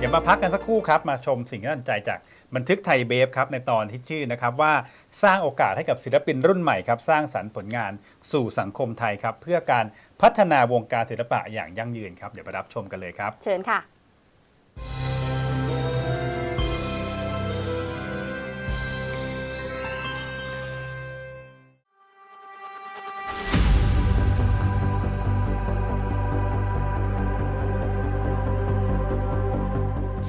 เดี๋ยวมาพักกันสักครู่ครับ มาชมสิ่งที่น่าสนใจจากบันทึกไทยเบฟครับในตอนที่ชื่อนะครับว่าสร้างโอกาสให้กับศิลปินรุ่นใหม่ครับสร้างสรรค์ผลงานสู่สังคมไทยครับเพื่อการพัฒนาวงการศิลปะอย่างยั่งยืนครับเดี๋ยวไปรับชมกันเลยครับ เชิญค่ะ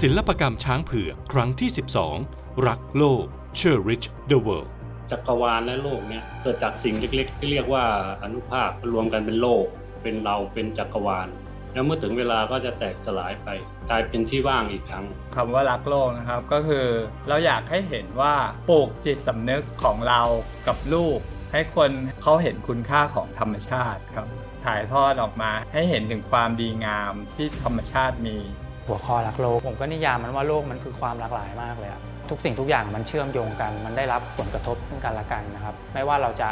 ศิลปกรรมช้างเผือกครั้งที่ 12 รักโลก Cherish the World จักรวาลและโลกเนี่ยเกิดจากสิ่งเล็ก ๆ ที่เรียกว่าอนุภาครวมกันเป็นโลก เป็นเราเป็นจักรวาล แล้วเมื่อถึงเวลาก็จะแตกสลายไป กลายเป็นที่ว่างอีกครั้งคำว่ารักโลกนะครับก็คือ เราอยากให้เห็นว่าปลูกจิตสำนึกของเรากับลูก ให้คนเขาเห็นคุณค่าของธรรมชาติครับถ่ายทอดออกมาให้เห็นถึงความดีงามที่ธรรมชาติมี หัวข้อรักโลก ผมก็นิยามมันว่าโลกมันคือความหลากหลายมากเลยอะทุกสิ่งทุกอย่างมันเชื่อมโยงกัน มันได้รับผลกระทบซึ่งกันและกันนะครับ ไม่ว่าเราจะ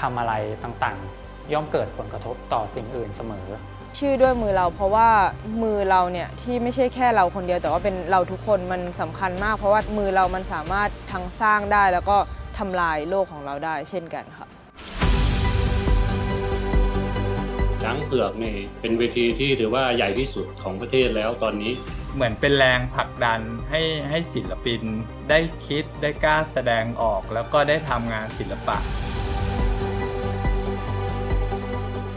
ทำอะไรต่างๆ ย่อมเกิดผลกระทบต่อสิ่งอื่นเสมอ ชื่อด้วยมือเราเพราะว่ามือเราเนี่ยที่ไม่ใช่แค่เราคนเดียว แต่ว่าเป็นเราทุกคนมันสำคัญมาก เพราะว่ามือเรามันสามารถทั้งสร้างได้แล้วก็ทำลายโลกของเราได้เช่นกันค่ะ ช้างเผือกนี่เป็นเวทีที่ถือว่าใหญ่ที่สุดของประเทศแล้วตอนนี้ เหมือนเป็นแรงผลักดันให้ให้ศิลปินได้คิดได้กล้าแสดงออกแล้วก็ได้ทำงานศิลปะ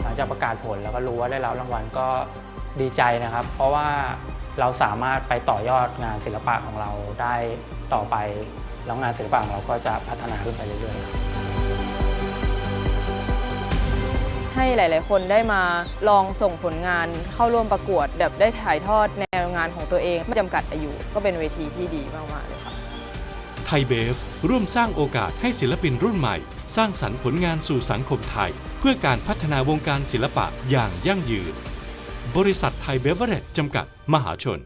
หลังจากประกาศผลแล้วก็รู้ว่าได้รับรางวัลก็ดีใจนะครับ เพราะว่าเราสามารถไปต่อยอดงานศิลปะของเราได้ต่อไป แล้วงานศิลปะของเราก็จะพัฒนาขึ้นไปเรื่อยๆครับ ให้หลาย ๆ คนได้มาลองส่งผลงานเข้าร่วมประกวดแบบได้ถ่ายทอดแนวงานของตัวเอง ไม่จำกัดอายุก็เป็นเวทีที่ดีมาก ๆ เลยค่ะไทยเบฟร่วมสร้างโอกาสให้ศิลปินรุ่นใหม่ สร้างสรรค์ผลงานสู่สังคมไทย เพื่อการพัฒนาวงการศิลปะอย่างยั่งยืน บริษัทไทยเบเวอร์เรจจำกัด มหาชน